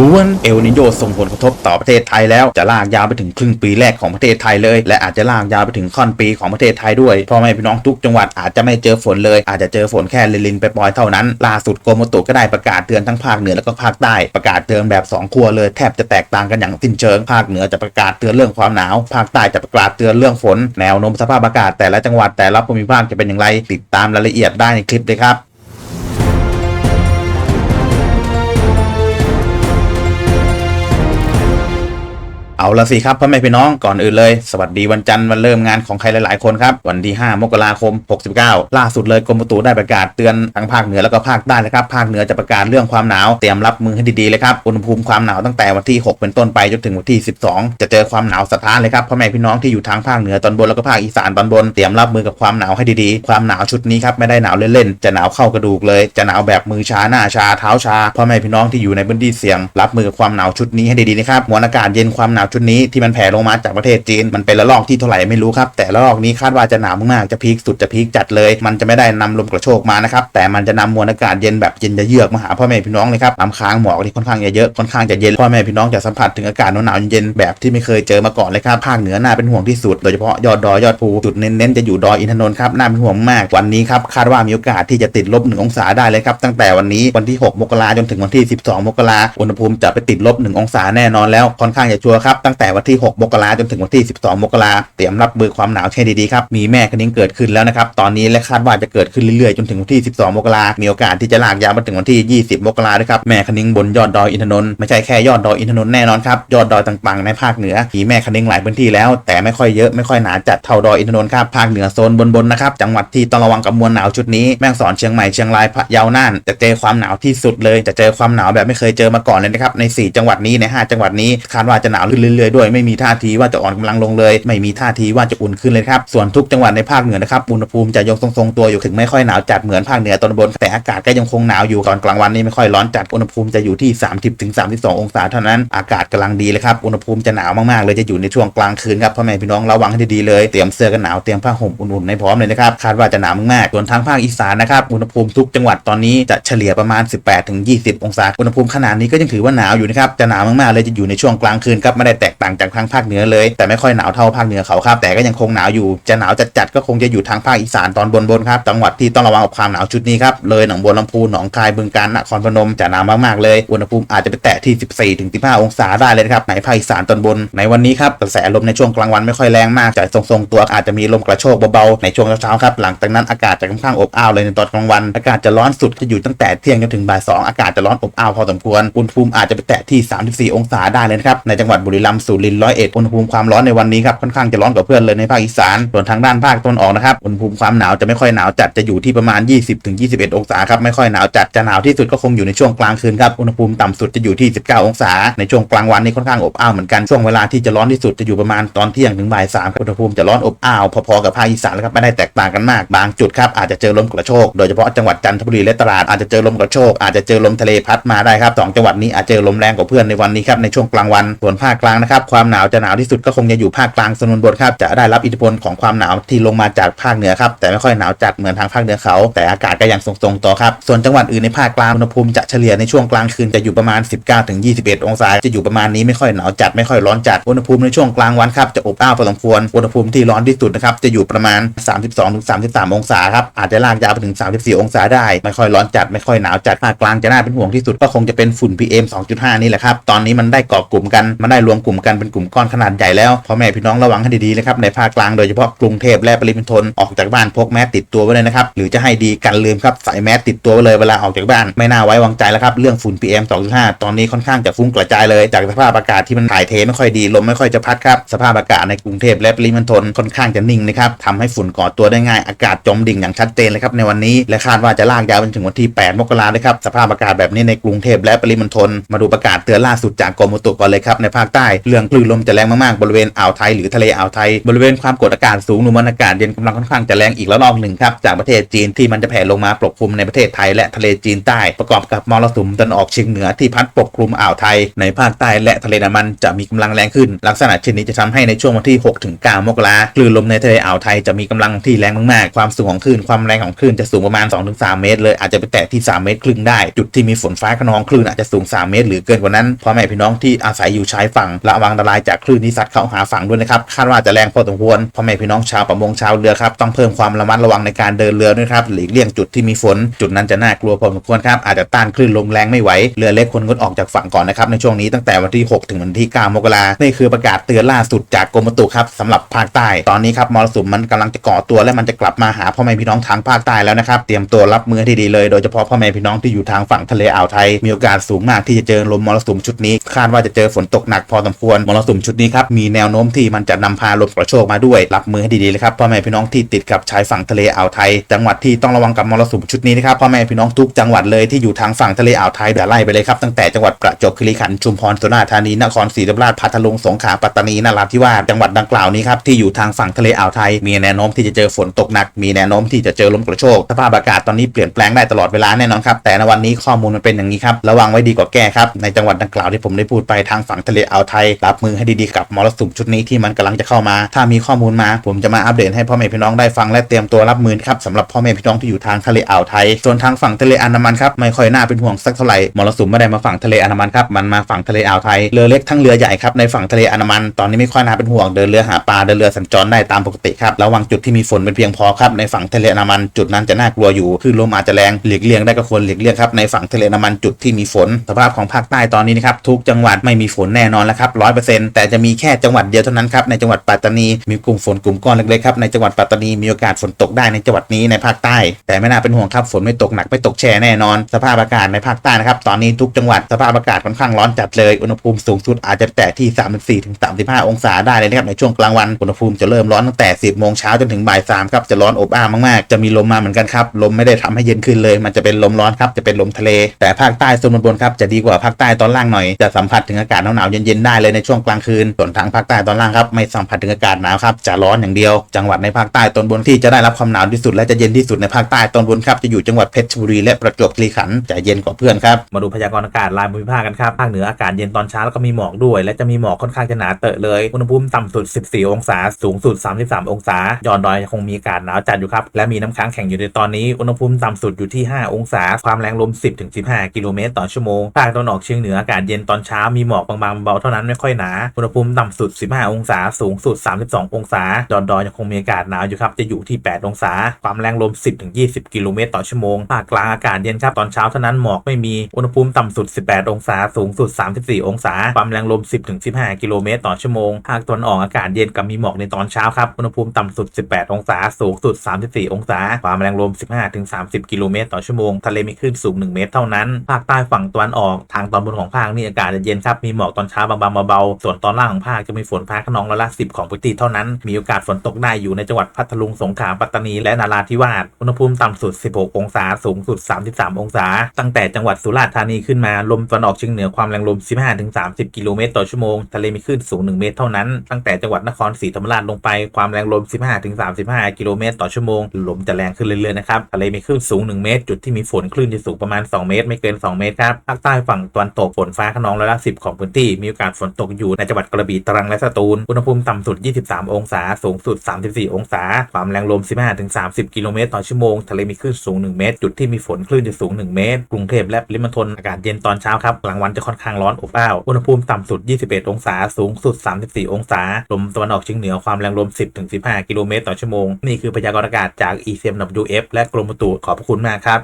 ล้วนเอลนิโยส่งผลกระทบต่อประเทศไทยแล้วจะลากยาวไปถึงครึ่งปีแรกของประเทศไทยเลย และอาจจะลากยาวไปถึงค่อนปีของประเทศไทยด้วยพ่อแม่พี่น้องทุกจังหวัดอาจจะไม่เจอฝนเลย อาจจะเจอฝนแค่ลินๆไปปล่อยเท่านั้นล่าสุดกรมอุตุก็ได้ประกาศเตือนทั้งภาคเหนือแล้วก็ภาคใต้ประกาศเตือนแบบสองขั้วเลยแทบจะแตกต่างกันอย่างสิ้นเชิงภาคเหนือจะประกาศเตือนเรื่องความหนาว ภาคใต้จะประกาศเตือนเรื่องฝน แนวโน้มสภาพอากาศแต่ละจังหวัดแต่ละภูมิภาคจะเป็นอย่างไรติดตามรายละเอียดได้ในคลิปเลยครับ เอาละสิครับพ่อแม่พี่น้องก่อนอื่นเลย สวัสดีวันจันทร์วันเริ่มงานของใครหลายๆคนครับ วันที่ 5 มกราคม 69 ล่าสุดเลยกรมอุตุได้ประกาศเตือนทั้งภาคเหนือแล้วก็ภาคใต้นะครับ ภาคเหนือจะประกาศเรื่องความหนาวเตรียมรับมือให้ดีๆเลยครับอุณหภูมิความหนาวตั้งแต่วันที่ 6 เป็นต้นไปจนถึงวันที่ 12 จะเจอความหนาวสะท้านเลยครับพ่อแม่พี่น้องที่อยู่ทางภาคเหนือตอนบนแล้วก็ภาคอีสานตอนบนเตรียมรับมือกับความหนาวให้ดีๆ ความหนาวชุดนี้ครับไม่ได้หนาวเล่นๆจะหนาวเข้ากระดูกเลย จะหนาวแบบมือชาหน้าชาเท้าชาพ่อแม่พี่น้องที่อยู่ในพื้นที่เสี่ยงรับมือกับความหนาวชุดนี้ให้ดีๆนะครับมวลอากาศเย็นความหนาวชุดนี้ที่มันแผ่ลงมาจากประเทศจีน มันเป็นระลอกที่เท่าไหร่ไม่รู้ครับ แต่ระลอกนี้คาดว่าจะหนาวมากๆจะพีคสุดจะพีคจัดเลย มันจะไม่ได้นำลมกระโชกมานะครับแต่มันจะนำมวลอากาศเย็นแบบเย็นจะเยือกมาหาพ่อแม่พี่น้องเลยครับน้ำค้างหมอกที่ค่อนข้างจะเยอะค่อนข้างจะเย็นพ่อแม่พี่น้องจะสัมผัสถึงอากาศหนาวเย็นแบบที่ไม่เคยเจอมาก่อนเลยครับภาคเหนือน่าเป็นห่วงที่สุดโดยเฉพาะยอดดอยยอดภูจุดเน้นๆจะอยู่ดอยอินทนนท์ครับน่าเป็นห่วงมากวันนี้ครับคาดว่ามีโอกาสที่จะติดลบหนึ่งองศาได้เลยครับตั้งแต่วันนี้วันที่ 6 มกราจนถึงวันที่ 12 มกราอุณหภูมิจะไปติดลบ 1 องศาแน่นอนแล้วค่อนข้างจะชัวร์ครับตั้งแต่วันที่ 6 มกราจนถึงวันที่ 12 มกราเตรียมรับมือความหนาวให้ดีๆครับ มีแม่คณิ้งเกิดขึ้นแล้วนะครับ ตอนนี้และคาดว่าจะเกิดขึ้นเรื่อยๆ จนถึงวันที่ 12 มกรามีโอกาสที่จะลากยาวมาถึงวันที่ 20 มกราด้วยครับ แม่คณิ้งบนยอดดอยอินทนนท์ไม่ใช่แค่ยอดดอยอินทนนท์แน่นอนครับ ยอดดอยต่างๆในภาคเหนือมีแม่คณิ้งหลายพื้นที่แล้ว แต่ไม่ค่อยเยอะไม่ค่อยหนาจัดเท่าดอยอินทนนท์ครับ ภาคเหนือโซนบนๆนะครับ จังหวัดที่ต้องระวังกับมวลหนาวชุดนี้ แม่งสอนเชียงใหม่เชียงรายพะเยาน่าน จะเจอความหนาวที่สุดเลย จะเจอความหนาวแบบไม่เคยเจอมาก่อนเลยนะครับ ใน 4 จังหวัดนี้ใน 5 จังหวัดนี้คาดว่าจะหนาวขึ้นเรื่อยๆด้วยไม่มีท่าทีว่าจะอ่อนกำลังลงเลย ไม่มีท่าทีว่าจะอุ่นขึ้นเลยครับส่วนทุกจังหวัดในภาคเหนือนะครับอุณหภูมิจะยังทรงๆตัวอยู่ถึงไม่ค่อยหนาวจัดเหมือนภาคเหนือตอนบนแต่อากาศก็ยังคงหนาวอยู่ตอนกลางวันนี่ไม่ค่อยร้อนจัดอุณหภูมิจะอยู่ที่ 30ถึง32 องศาเท่านั้นอากาศกำลังดีเลยครับอุณหภูมิจะหนาวมากๆเลยจะอยู่ในช่วงกลางคืนครับพ่อแม่พี่น้องระวังให้ดีๆเลยเตรียมเสื้อกันหนาวเตรียมผ้าห่มอุ่นๆในพร้อมเลยนะครับคาดว่าจะหนาวมากๆส่วนทางภาคอีสานนะครับอุณหภูมิทุกจังหวัดตอนนี้จะเฉลี่ยประมาณ 18ถึง20 องศาอุณหภูมิขนาดนี้ก็ยังถือว่าหนาวอยู่นะครับจะหนาวมากๆเลยจะอยู่ในช่วงกลางคืนครับไม่ได้แตกต่างจากทางภาคเหนือเลย แต่ไม่ค่อยหนาวเท่าภาคเหนือเขาครับ แต่ก็ยังคงหนาวอยู่ จะหนาวจัดๆก็คงจะอยู่ทางภาคอีสานตอนบนๆครับ จังหวัดที่ต้องระวังกับความหนาวชุดนี้ครับ เลยหนองบัวลำพู หนองคาย บึงกาฬ นครพนม จะหนาวมากๆเลย อุณหภูมิอาจจะไปแตะที่ 14ถึง15 องศาได้เลยครับ ในภาคอีสานตอนบน ในวันนี้ครับกระแสลมในช่วงกลางวันไม่ค่อยแรงมากจะทรงๆตัวอาจจะมีลมกระโชกเบาๆ ในช่วงเช้าๆครับ หลังจากนั้นอากาศจะค่อนข้างอบอ้าวเลยในตอนกลางวัน อากาศจะร้อนสุดจะอยู่ตั้งแต่เที่ยงจนถึงบ่ายสองอากาศจะร้อนอบอ้าวพอสมควร อุณหภูมิอาจจะไปแตะที่ 34 องศาได้เลยครับ ในจังหวัดบุรีรัมย์สุรินทร์ร้อยเอ็ดอุณหภูมิความร้อนในวันนี้ครับค่อนข้างจะร้อนกว่าเพื่อนเลยในภาคอีสานส่วนทางด้านภาคตะวันออกนะครับอุณหภูมิความหนาวจะไม่ค่อยหนาวจัดจะอยู่ที่ประมาณ 20-21 องศาครับไม่ค่อยหนาวจัดจะหนาวที่สุดก็คงอยู่ในช่วงกลางคืนครับอุณหภูมิต่ำสุดจะอยู่ที่ 19 องศา ในช่วงกลางวันนี่ค่อนข้างอบอ้าวเหมือนกันช่วงเวลาที่จะร้อนที่สุดจะอยู่ประมาณตอนเที่ยงถึงบ่ายสามอุณหภูมิจะร้อนอบอ้าวพอๆกับภาคอีสานแล้วครับไม่ได้แตกต่างกันมากบางจุดครับอาจจะเจอลมกระโชกโดยเฉพาะจังหวัดจันทบุรีและตราดอาจจะเจอลมกระโชกอาจจะเจอลมทะเลพัดมาได้ครับสองจังหวัดนี้อาจเจอลมแรงกว่าเพื่อนในวันนี้ครับในช่วงกลางวันส่วนภาคกลางนะครับความหนาวจะหนาวที่สุดก็คงจะอยู่ภาคกลางโซนบนครับจะได้รับอิทธิพลของความหนาวที่ลงมาจากภาคเหนือครับแต่ไม่ค่อยหนาวจัดเหมือนทางภาคเหนือเขา แต่อากาศก็ยังทรงๆต่อครับส่วนจังหวัดอื่นในภาคกลางอุณหภูมิจะเฉลี่ยในช่วงกลางคืนจะอยู่ประมาณ 19-21 องศาจะอยู่ประมาณนี้ไม่ค่อยหนาวจัดไม่ค่อยร้อนจัดอุณหภูมิในช่วงกลางวันครับจะอบอ้าวพอสมควรอุณหภูมิที่ร้อนที่สุดนะครับจะอยู่ประมาณ 32-33 องศาครับอาจจะลากยาวไปถึง 34 องศาได้ ไม่ค่อยร้อนจัดไม่ค่อยหนาวจัดภาคกลางจะน่าเป็นห่วงที่สุดก็คงจะเป็นฝุ่น PM 2.5 นี่แหละครับตอนนี้มันได้เกาะกลุ่มกันมันได้รวมกลุ่มกันเป็นกลุ่มก้อนขนาดใหญ่แล้วพ่อแม่พี่น้องระวังให้ดีๆนะครับในภาคกลางโดยเฉพาะกรุงเทพและปริมณฑลออกจากบ้านพกแมสติดตัวไว้เลยนะครับหรือจะให้ดีกันลืมครับใส่แมสติดตัวไว้เลยเวลาออกจากบ้านไม่น่าไว้วางใจแล้วครับเรื่องฝุ่น PM 2.5 ตอนนี้ค่อนข้างจะฟุ้งกระจายเลย จากสภาพอากาศที่มันถ่ายเทไม่ค่อยดีลมไม่ค่อยจะพัดครับสภาพอากาศในกรุงเทพและปริมณฑลค่อนข้างจะนิ่งนะครับทำให้ฝุ่นก่อตัวได้ง่ายอากาศจมดิ่งอย่างชัดเจนเลยครับในวันนี้และคาดว่าจะลากยาวไปถึงวันที่ 8 มกราคมเลยครับสภาพอากาศแบบนี้ในกรุงเทพและปริมณฑลมาดูประกาศเตือนล่าสุดจากกรมอุตุก่อนเลยครับในภาคใต้เรื่องคลื่นลมจะแรงมากๆบริเวณอ่าวไทยหรือทะเลอ่าวไทย บริเวณความกดอากาศสูงหรือมวลอากาศเย็นกำลังค่อนข้างจะแรงอีกระลอกหนึ่งครับจากประเทศจีนที่มันจะแผ่ลงมาปกคลุมในประเทศไทย และทะเลจีนใต้ประกอบกับมรสุมตะวันออกเฉียงเหนือที่พัดปกคลุมอ่าวไทย ในภาคใต้และทะเลนดามันจะมีกำลังแรงขึ้น ลักษณะเช่นนี้จะทำให้ในช่วงวันที่6-9มกราคลื่นลมในทะเลอ่าวไทยจะมีกำลังที่แรงมากๆ ความสูงของคลื่นความแรงของคลื่นจะสูงประมาณ 2-3 เมตร เลยอาจจะไปแตะที่ 3 เมตรครึ่งได้ จุดที่มีฝนฟ้าขนองคลื่นอาจจะสูง 3 เมตร หรือเกินกว่านั้นพ่อแม่พี่น้องที่อาศัยอยู่ชายฝั่งระวังอันตรายจากคลื่นที่ซัดเข้าหาฝั่งด้วยนะครับคาดว่าจะแรงพอสมควรพ่อแม่พี่น้องชาวประมงชาวเรือครับต้องเพิ่มความระมัดระวังในการเดินเรือด้วยครับหลีกเลี่ยงจุดที่มีฝน จุดนั้นจะน่ากลัวพอสมควรครับอาจจะต้านคลื่นลมแรงไม่ไหวเรือเล็กควรงดออกจากฝั่งก่อนนะครับในช่วงนี้ตั้งแต่วันที่ 6 ถึงวันที่ 9 มกรานี่คือประกาศเตือนล่าสุดจากกรมอุตุครับสำหรับภาคใต้ตอนนี้ครับมรสุมมันกำลังจะก่อตัวและมันจะกลับมาหาพ่อแม่พี่น้องทางภาคใต้แล้วนะครับเตรียมตัวรับมือให้ดีเลยโดยเฉพาะพ่อแม่พี่น้องที่อยู่ทางฝั่งทะเลอ่าวไทยมีโอกาสสูงมากที่จะเจอลมมรสุมชุดนี้ คาดว่าจะเจอฝนตกหนักพอสมควรมรสุมชุดนี้ครับมีแนวโน้มที่มันจะนำพาลมกระโชกมาด้วยรับมือให้ดีๆเลยครับพ่อแม่พี่น้องที่ติดกับชายฝั่งทะเลอ่าวไทย จังหวัดที่ต้องระวังกับมรสุมชุดนี้นะครับพ่อแม่พี่น้องทุกจังหวัดเลยที่อยู่ทางฝั่งทะเลอ่าวไทยเดี๋ยวไล่ไปเลยครับตั้งแต่จังหวัดประจวบคีรีขันธ์ชุมพรสุราษฎร์ธานีนครศรีธรรมราชพัทลุงสงขลาปัตตานีนราธิวาสจังหวัดดังกล่าวนี้ครับที่อยู่ทางฝั่งทะเลอ่าวไทย มีแนวโน้มที่จะเจอฝนตกหนัก มีแนวโน้มที่จะเจอลมกระโชกสภาพอากาศตอนนี้เปลี่ยนแปลงได้ตลอดเวลาแน่นอนครับแต่ในวันนี้ข้อมูลมันเป็นอย่างนี้ครับระวังไว้ดีกว่าแก้ครับในจังหวัดดังกล่าวที่ผมได้พูดไปทางฝั่งทะเลอ่าวไทยรับมือให้ดีๆกับมรสุมชุดนี้ที่มันกำลังจะเข้ามา ถ้ามีข้อมูลมา ผมจะมาอัปเดตให้พ่อแม่พี่น้องได้ฟังและเตรียมตัวรับมือครับสำหรับพ่อแม่พี่น้องที่อยู่ทางทะเลอ่าวไทย ส่วนทางฝั่งทะเลอันดามันครับไม่ค่อยน่าเป็นห่วงสักเท่าไหร่มรสุมไม่ได้มาฝั่งทะเลอันดามันครับมันมาฝั่งทะเลอ่าวไทยเรือเล็กทั้งเรือใหญ่ครับในฝั่งทะเลอันดามันตอนนี้ไม่ค่อยน่าเป็นห่วงเดินเรือหาปลาเดินเรือสัญจรได้ตามปกติครับระวังจุดที่มีฝนเป็นเพียงพอครับในฝั่งทะเลอันดามันจุดนั้นจะน่ากลัวอยู่คือลมอาจจะแรงหลีกเลี่ยงได้ก็ควรหลีกเลี่ยงครับในฝั่งทะเลอันดามันจุดที่มีฝนสภาพของภาคใต้ตอนนี้นะครับทุกจังหวัดไม่มีฝนแน่นอนแล้วครับร้อยเปอร์เซ็นต์แต่จะมีแค่จังหวัดเดียวเท่านั้นครับในจังหวัดปัตตานีมีกลุ่มฝนกลุ่มก้อนเล็กๆครับในจังหวัดปัตตานีมีโอกาสฝนตกได้ในจังหวัดนี้ในภาคใต้ แต่ไม่น่าเป็นห่วงครับฝนไม่ตกหนักไม่ตกแช่แน่นอน สภาพอากาศในภาคใต้นะครับตอนนี้ทุกจังหวัดสภาพอากาศค่อนข้างร้อนจัดเลย อุณหภูมิสูงสุดอาจจะแตะที่ 34ถึง35 องศาได้เลยนะครับในช่วงกลางวันอุณหภูมิจะเริ่มร้อนตั้งแต่ 10โมงเช้าจนถึงบ่าย3ครับจะร้อนอบอ้าวมากๆ จะมีลมมาเหมือนกันครับลมไม่ได้ทำให้เย็นขึ้นเลย มันจะเป็นลมร้อนครับจะเป็นลมทะเล แต่ภาคใต้โซนบนครับจะดีกว่าภาคใต้ตอนล่างหน่อยจะสัมผัสถึงอากาศหนาวๆเย็นๆได้เลยในช่วงกลางคืน ส่วนทางภาคใต้ตอนล่างครับไม่สัมผัสถึงอากาศหนาวครับจะร้อนอย่างเดียว จังหวัดในภาคใต้ตอนบนที่จะได้รับความหนาวที่สุดและจะเย็นที่สุดในภาคใต้ตอนบนครับจะอยู่จังหวัดเพชรบุรีและประจวบคีรีขันธ์จะเย็นกว่าเพื่อนครับมาดูพยากรณ์อากาศรายภูมิภาคกันครับภาคเหนืออากาศเย็นตอนเช้าแล้วก็มีหมอกด้วย และจะมีหมอกค่อนข้างจะหนาเตอะเลยอุณหภูมิต่ำสุด 14 องศา สูงสุด 33 องศา ยอดดอยคงมีอากาศหนาวจัดอยู่ครับและมีน้ำค้างแข็งอยู่ในตอนนี้อุณหภูมิต่ำสุดอยู่ที่ 5 องศา ความแรงลม 10-15 กิโลเมตรต่อชั่วโมงภาคตะวันออกเฉียงเหนืออากาศเย็นตอนเช้ามีหมอกบางๆเบาเท่านั้นไม่ค่อยหนา อุณหภูมิต่ำสุด 15 องศา สูงสุด 32 องศายอดดอยยังคงมีอากาศหนาวอยู่ครับ จะอยู่ที่ 8 องศา ความแรงลม 10-20 กิโลเมตรต่อชั่วโมง ภาคกลางอากาศเย็นครับ ตอนเช้าเท่านั้นหมอกไม่มี อุณหภูมิต่ำสุด 18 องศา สูงสุด 34 องศา ความแรงลม 10-15 กิโลเมตรต่อชั่วโมง ภาคตะวันออกอากาศเย็นกับมีหมอกในตอนเช้าครับ อุณหภูมิต่ำสุด 18 องศา สูงสุด 34 องศา ความแรงลม 15-30 กิโลเมตรต่อชั่วโมง ทะเลมีคลื่นสูง 1 เมตรเท่านั้น ภาคใต้ฝั่งตะวันออก ทางตอนบนของภาคนี่อากาศจะเย็นครับ มีหมอกตอนเช้าบางๆเบาๆส่วนตอนล่างของภาคจะมีฝนฟ้าขนองร้อยละ10 ของพื้นที่เท่านั้น มีโอกาสฝนตกได้อยู่ในจังหวัดพัทลุง สงขลา ปัตตานี และนาราธิวาส อุณหภูมิต่ำสุด 16 องศา สูงสุด 33 องศา ตั้งแต่จังหวัดสุราษฎร์ธานีขึ้นมา ลมตะวันออกเฉียงเหนือความแรงลม 15-30 กิโลเมตรต่อชั่วโมง ทะเลมีคลื่นสูง 1 เมตรเท่านั้น ตั้งแต่จังหวัดนครศรีธรรมราชลงไป ความแรงลม 15-35 กิโลเมตรต่อชั่วโมง ลมจะแรงขึ้นเรื่อยๆ นะครับ ทะเลมีคลื่นสูง 1 เมตร จุดที่มีฝนคลื่นจะสูงประมาณ 2 เมตร ไม่เกิน 2 เมตรครับ ภาคใต้ฝั่งตะวันตกฝนฟ้าขนองร้อยละ10 ของพื้นที่ มีโอกาสฝนตกอยู่ในจังหวัดกระบี่ตรังและสตูล อุณหภูมิต่ำสุด 23 องศา สูงสุด 34 องศา ความแรงลม 15-30 กิโลเมตรต่อชั่วโมง ทะเลมีคลื่นสูง 1 เมตร จุดที่มีฝนคลื่นจะสูง 1 เมตร กรุงเทพและปริมณฑลอากาศเย็นตอนเช้าครับ กลางวันจะค่อนข้างร้อนอบอ้าว อุณหภูมิต่ำสุด 21 องศา สูงสุด 34 องศา ลมตะวันออกเฉียงเหนือ ความแรงลม 10-15 กิโลเมตรต่อชั่วโมง นี่คือพยากรณ์อากาศจาก ECMWF และกรมอุตุ ขอบพระคุณมากครับ